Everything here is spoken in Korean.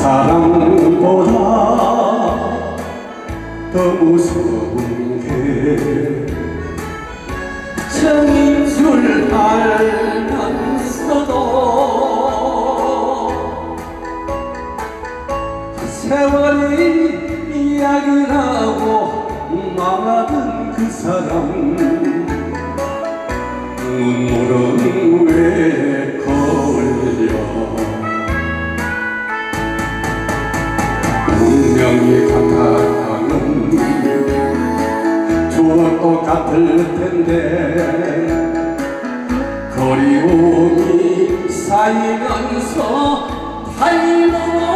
사랑보다 더 무서운 게 정인 줄 알면서도 세월이 이야기를 하고 말하던 그 사람 눈물은 왜 명이 같아가는 추억도 같을 텐데 그리움이 쌓이면서 닮아와